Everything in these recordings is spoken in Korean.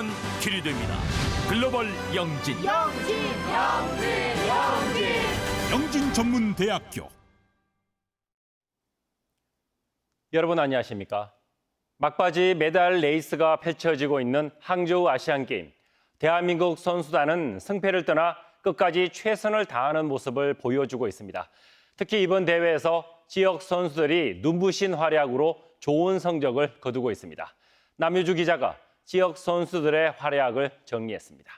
영진이 가면 길이 됩니다. 글로벌 영진. 영진 전문 대학교 여러분 안녕하십니까? 막바지 메달 레이스가 펼쳐지고 있는 항저우 아시안 게임. 대한민국 선수단은 승패를 떠나 끝까지 최선을 다하는 모습을 보여주고 있습니다. 특히 이번 대회에서 지역 선수들이 눈부신 활약으로 좋은 성적을 거두고 있습니다. 남유주 기자가 지역 선수들의 활약을 정리했습니다.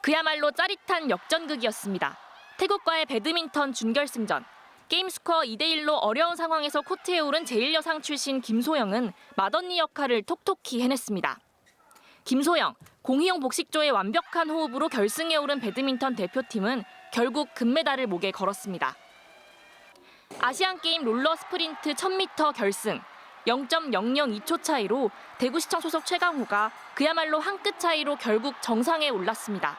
그야말로 짜릿한 역전극이었습니다. 태국과의 배드민턴 준결승전. 게임 스코어 2대1로 어려운 상황에서 코트에 오른 제1여상 출신 김소영은 맏언니 역할을 톡톡히 해냈습니다. 김소영, 공희용 복식조의 완벽한 호흡으로 결승에 오른 배드민턴 대표팀은 결국 금메달을 목에 걸었습니다. 아시안게임 롤러 스프린트 1000m 결승. 0.002초 차이로 대구시청 소속 최강호가 그야말로 한 끗 차이로 결국 정상에 올랐습니다.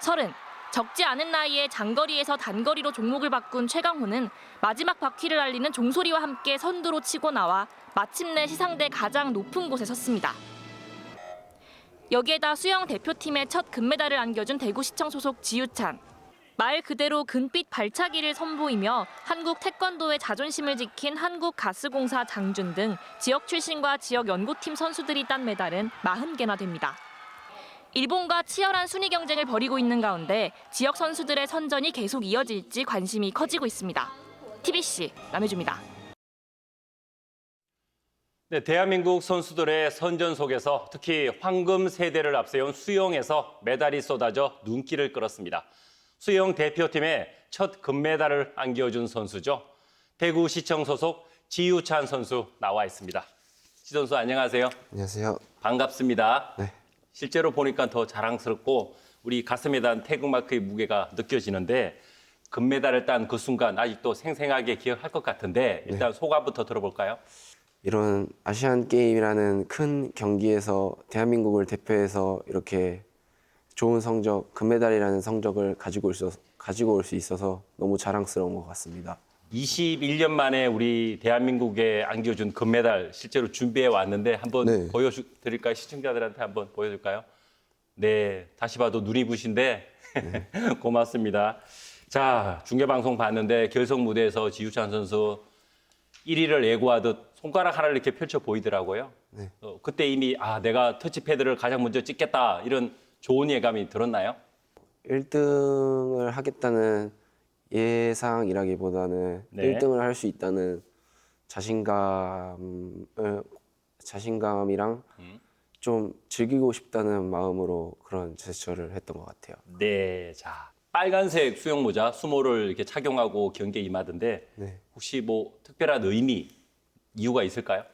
서른, 적지 않은 나이에 장거리에서 단거리로 종목을 바꾼 최강호는 마지막 바퀴를 알리는 종소리와 함께 선두로 치고 나와 마침내 시상대 가장 높은 곳에 섰습니다. 여기에다 수영 대표팀의 첫 금메달을 안겨준 대구시청 소속 지유찬. 말 그대로 금빛 발차기를 선보이며 한국 태권도의 자존심을 지킨 한국가스공사 장준 등 지역 출신과 지역 연구팀 선수들이 딴 메달은 40개나 됩니다. 일본과 치열한 순위 경쟁을 벌이고 있는 가운데 지역 선수들의 선전이 계속 이어질지 관심이 커지고 있습니다. TBC 남해주입니다. 네, 대한민국 선수들의 선전 속에서 특히 황금 세대를 앞세운 수영에서 메달이 쏟아져 눈길을 끌었습니다. 수영 대표팀의 첫 금메달을 안겨준 선수죠. 대구시청 소속 지유찬 선수 나와 있습니다. 지 선수 안녕하세요. 안녕하세요. 반갑습니다. 네. 실제로 보니까 더 자랑스럽고 우리 가슴에 단 태극마크의 무게가 느껴지는데 금메달을 딴 그 순간 아직도 생생하게 기억할 것 같은데 일단 소감부터 들어볼까요? 이런 아시안 게임이라는 큰 경기에서 대한민국을 대표해서 이렇게 좋은 성적, 금메달이라는 성적을 가지고 올 수, 가지고 올 수 있어서 너무 자랑스러운 것 같습니다. 21년 만에 우리 대한민국에 안겨준 금메달 실제로 준비해 왔는데 한번 네. 보여드릴까요? 시청자들한테 한번 보여줄까요? 네, 다시 봐도 눈이 부신데 고맙습니다. 자, 중계 방송 봤는데 결승 무대에서 지우찬 선수 1위를 예고하듯 손가락 하나를 이렇게 펼쳐 보이더라고요. 네. 어, 그때 이미 아 내가 터치패드를 가장 먼저 찍겠다 이런 좋은 예감이 들었나요? 1등을 하겠다는 예상이라기보다는 네. 1등을 할 수 있다는 자신감을 자신감이랑 음. 좀 즐기고 싶다는 마음으로 그런 제스처를 했던 것 같아요. 네, 자 빨간색 수영 모자 수모를 이렇게 착용하고 경기에 임하던데 네. 혹시 뭐 특별한 의미 이유가 있을까요?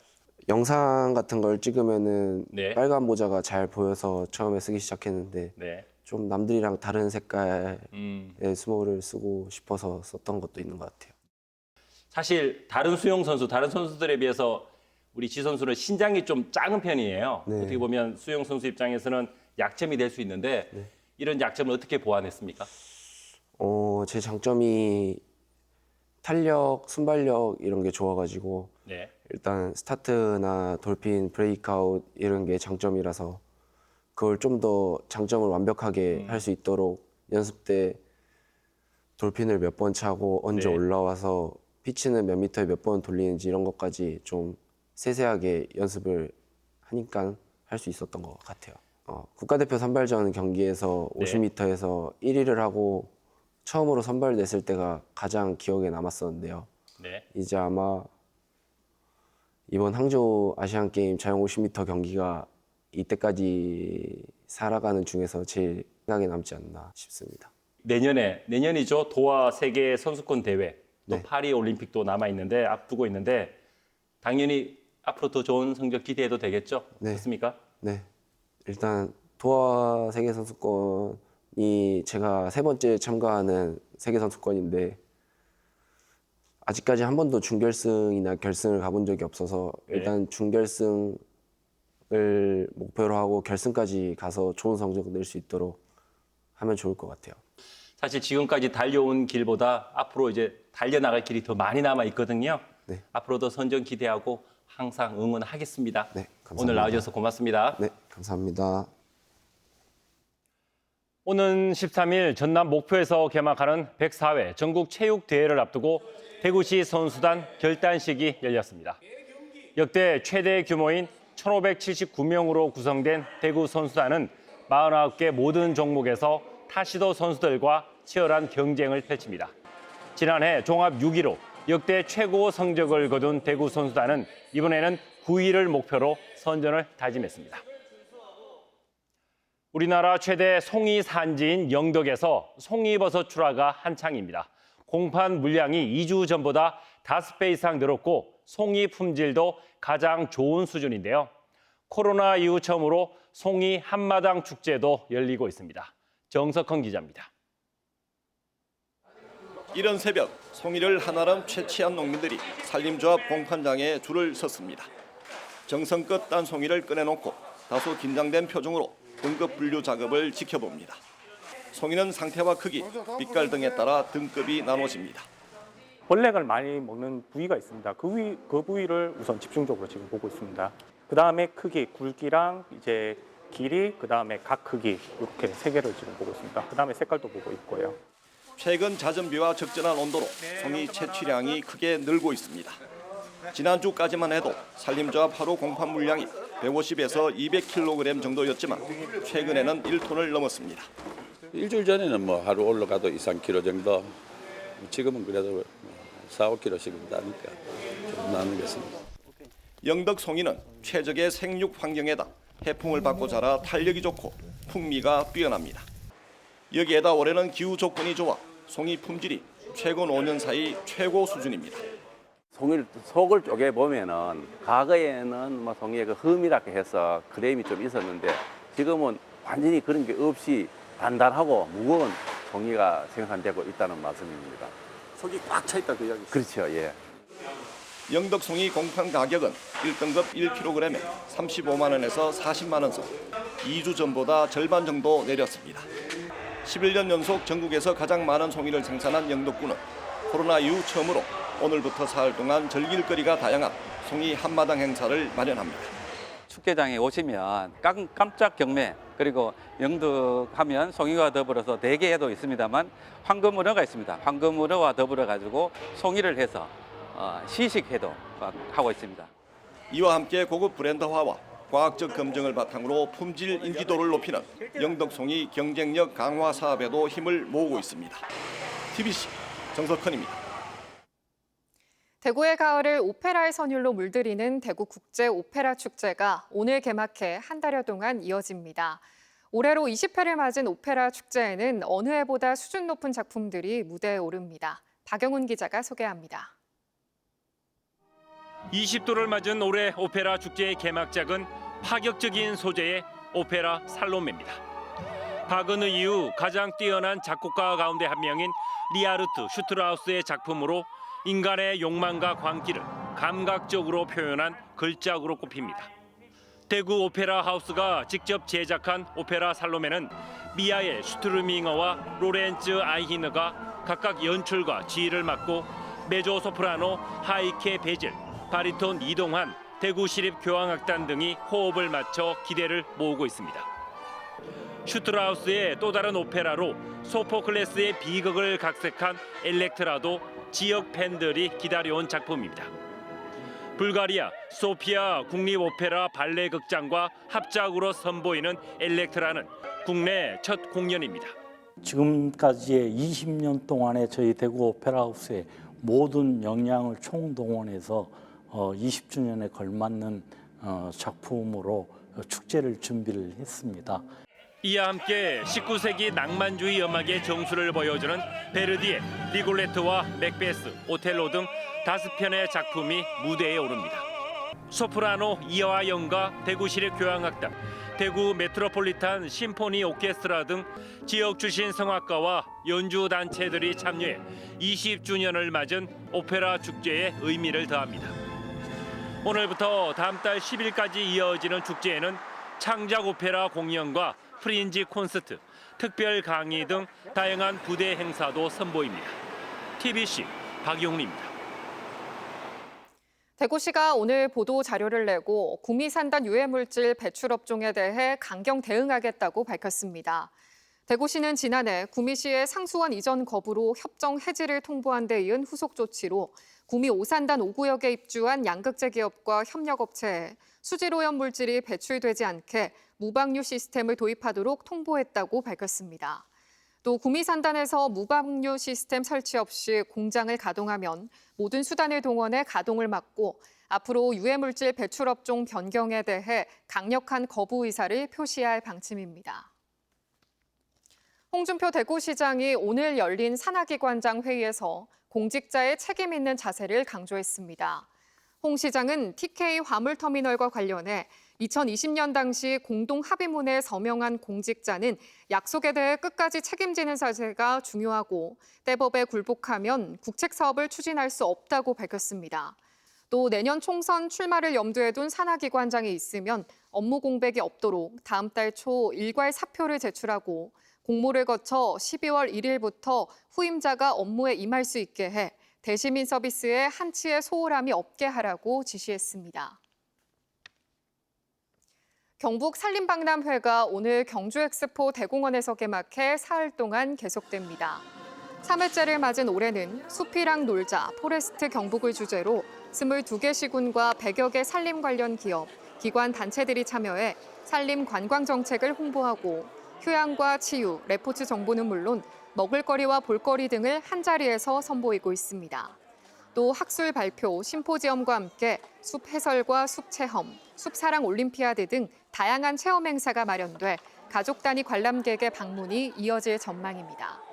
영상 같은 걸 찍으면은 네. 빨간 모자가 잘 보여서 처음에 쓰기 시작했는데 네, 좀 남들이랑 다른 색깔의 음, 스모를 쓰고 싶어서 썼던 것도 있는 것 같아요. 사실 다른 수영 선수, 다른 선수들에 비해서 우리 지 선수는 신장이 좀 작은 편이에요. 네. 어떻게 보면 수영 선수 입장에서는 약점이 될 수 있는데 이런 약점을 어떻게 보완했습니까? 어, 제 장점이 탄력, 순발력 이런 게 좋아가지고 네, 일단 스타트나 돌핀, 브레이크아웃 이런 게 장점이라서 그걸 좀 더 장점을 완벽하게 할 수 있도록 연습 때 돌핀을 몇 번 차고 언제 네. 올라와서 피치는 몇 미터에 몇 번 돌리는지 이런 것까지 좀 세세하게 연습을 하니까 할 수 있었던 것 같아요. 어, 국가대표 선발전 경기에서 네. 50m에서 1위를 하고 처음으로 선발됐을 때가 가장 기억에 남았었는데요. 네, 이제 아마 이번 항저우 아시안 게임 자영 50m 경기가 이때까지 살아가는 중에서 제일 생각에 남지 않나 싶습니다. 내년에 내년이죠 도하 세계 선수권 대회 또 네. 파리 올림픽도 남아 있는데 앞두고 있는데 당연히 앞으로 더 좋은 성적 기대해도 되겠죠? 네. 그렇습니까? 네, 일단 도하 세계 선수권이 제가 세 번째 참가하는 세계 선수권인데 아직까지 한 번도 준결승이나 결승을 가본 적이 없어서 네. 일단 준결승을 목표로 하고 결승까지 가서 좋은 성적 낼 수 있도록 하면 좋을 것 같아요. 사실 지금까지 달려온 길보다 앞으로 이제 달려나갈 길이 더 많이 남아 있거든요. 네. 앞으로도 선전 기대하고 항상 응원하겠습니다. 네, 감사합니다. 오늘 나와주셔서 고맙습니다. 네, 감사합니다. 오는 13일 전남 목포에서 개막하는 104회 전국 체육 대회를 앞두고 대구시 선수단 결단식이 열렸습니다. 역대 최대 규모인 1,579명으로 구성된 대구 선수단은 49개 모든 종목에서 타시도 선수들과 치열한 경쟁을 펼칩니다. 지난해 종합 6위로 역대 최고 성적을 거둔 대구 선수단은 이번에는 9위를 목표로 선전을 다짐했습니다. 우리나라 최대 송이 산지인 영덕에서 송이버섯 출하가 한창입니다. 공판 물량이 2주 전보다 5배 이상 늘었고 송이 품질도 가장 좋은 수준인데요. 코로나 이후 처음으로 송이 한마당 축제도 열리고 있습니다. 정석헌 기자입니다. 이른 새벽 송이를 한아름 채취한 농민들이 산림조합 공판장에 줄을 섰습니다. 정성껏 딴 송이를 꺼내놓고 다소 긴장된 표정으로 등급 분류 작업을 지켜봅니다. 송이는 상태와 크기, 빛깔 등에 따라 등급이 나눠집니다. 벌레를 많이 먹는 부위가 있습니다. 그, 위, 그 부위를 우선 집중적으로 지금 보고 있습니다. 그 다음에 크기, 굵기랑 이제 길이, 그 다음에 각 크기 이렇게 세 개를 지금 보고 있습니다. 그 다음에 색깔도 보고 있고요. 최근 잦은 비와 적절한 온도로 송이 채취량이 크게 늘고 있습니다. 지난주까지만 해도 산림조합 하루 공판 물량이 150에서 200kg 정도였지만 최근에는 1톤을 넘었습니다. 일주일 전에는 뭐 하루 올라가도 2, 3kg 정도 지금은 그래도 4, 5kg씩 나니까 좀 나누겠습니다. 영덕 송이는 최적의 생육 환경에다 해풍을 받고 자라 탄력이 좋고 풍미가 뛰어납니다. 여기에다 올해는 기후 조건이 좋아 송이 품질이 최근 5년 사이 최고 수준입니다. 송이를 속을 쪼개 보면은 과거에는 뭐 송이의 그 흠이라고 해서 크레임이 좀 있었는데 지금은 완전히 그런 게 없이 단단하고 무거운 송이가 생산되고 있다는 말씀입니다. 속이 꽉 차 있다 그 이야기. 그렇죠, 예. 영덕 송이 공판 가격은 1등급 1kg에 35만 원에서 40만 원 선. 2주 전보다 절반 정도 내렸습니다. 11년 연속 전국에서 가장 많은 송이를 생산한 영덕군은 코로나 이후 처음으로 오늘부터 사흘 동안 즐길 거리가 다양한 송이 한마당 행사를 마련합니다. 축제장에 오시면 깜, 깜짝 경매 그리고 영덕하면 송이와 더불어서 네 개도 있습니다만 황금은어가 있습니다. 황금은어와 더불어 가지고 송이를 해서 어, 시식회도 하고 있습니다. 이와 함께 고급 브랜드화와 과학적 검증을 바탕으로 품질 인지도를 높이는 영덕송이 경쟁력 강화 사업에도 힘을 모으고 있습니다. TBC 정석헌입니다. 대구의 가을을 오페라의 선율로 물들이는 대구 국제 오페라 축제가 오늘 개막해 한 달여 동안 이어집니다. 올해로 20회를 맞은 오페라 축제에는 어느 해보다 수준 높은 작품들이 무대에 오릅니다. 박영훈 기자가 소개합니다. 20도를 맞은 올해 오페라 축제의 개막작은 파격적인 소재의 오페라 살로메입니다. 박은우 이후 가장 뛰어난 작곡가 가운데 한 명인 리아르트 슈트라우스의 작품으로 인간의 욕망과 광기를 감각적으로 표현한 걸작으로 꼽힙니다. 대구 오페라 하우스가 직접 제작한 오페라 살로메는 미아의 슈트르밍어와 로렌츠 아이히너가 각각 연출과 지휘를 맡고 메조 소프라노 하이케 베젤, 바리톤 이동환, 대구 시립 교향악단 등이 호흡을 맞춰 기대를 모으고 있습니다. 슈트라우스의 또 다른 오페라로 소포클레스의 비극을 각색한 엘렉트라도 지역 팬들이 기다려온 작품입니다. 불가리아 소피아 국립 오페라 발레 극장과 합작으로 선보이는 엘렉트라는 국내 첫 공연입니다. 지금까지의 20년 동안에 저희 대구 오페라 하우스의 모든 역량을 총동원해서 어, 20주년에 걸맞는 어, 작품으로 축제를 준비를 했습니다. 이와 함께 19세기 낭만주의 음악의 정수를 보여주는 베르디의 리골레트와 맥베스, 오텔로 등 다섯 편의 작품이 무대에 오릅니다. 소프라노 이하와 영가, 대구시립 교향악단, 대구 메트로폴리탄 심포니 오케스트라 등 지역 출신 성악가와 연주 단체들이 참여해 20주년을 맞은 오페라 축제의 의미를 더합니다. 오늘부터 다음 달 10일까지 이어지는 축제에는 창작 오페라 공연과 프린지 콘서트, 특별 강의 등 다양한 부대 행사도 선보입니다. TBC 박용리입니다. 대구시가 오늘 보도 자료를 내고 구미산단 유해물질 배출 업종에 대해 강경 대응하겠다고 밝혔습니다. 대구시는 지난해 구미시의 상수원 이전 거부로 협정 해지를 통보한 데 이은 후속 조치로 구미 오산단 5구역에 입주한 양극재 기업과 협력업체에 수질오염 물질이 배출되지 않게 무방류 시스템을 도입하도록 통보했다고 밝혔습니다. 또 구미산단에서 무방류 시스템 설치 없이 공장을 가동하면 모든 수단을 동원해 가동을 막고 앞으로 유해물질 배출 업종 변경에 대해 강력한 거부 의사를 표시할 방침입니다. 홍준표 대구시장이 오늘 열린 산하기관장 회의에서 공직자의 책임 있는 자세를 강조했습니다. 홍 시장은 TK 화물터미널과 관련해 2020년 당시 공동 합의문에 서명한 공직자는 약속에 대해 끝까지 책임지는 자세가 중요하고 때법에 굴복하면 국책 사업을 추진할 수 없다고 밝혔습니다. 또 내년 총선 출마를 염두에 둔 산하기관장이 있으면 업무 공백이 없도록 다음 달 초 일괄 사표를 제출하고 공모를 거쳐 12월 1일부터 후임자가 업무에 임할 수 있게 해 대시민 서비스에 한치의 소홀함이 없게 하라고 지시했습니다. 경북 산림박람회가 오늘 경주엑스포 대공원에서 개막해 사흘 동안 계속됩니다. 3회째를 맞은 올해는 숲이랑 놀자 포레스트 경북을 주제로 22개 시군과 100여 개 산림 관련 기업, 기관 단체들이 참여해 산림 관광 정책을 홍보하고 휴양과 치유, 레포츠 정보는 물론 먹을거리와 볼거리 등을 한자리에서 선보이고 있습니다. 또 학술 발표, 심포지엄과 함께 숲 해설과 숲 체험, 숲 사랑 올림피아드 등 다양한 체험 행사가 마련돼 가족 단위 관람객의 방문이 이어질 전망입니다.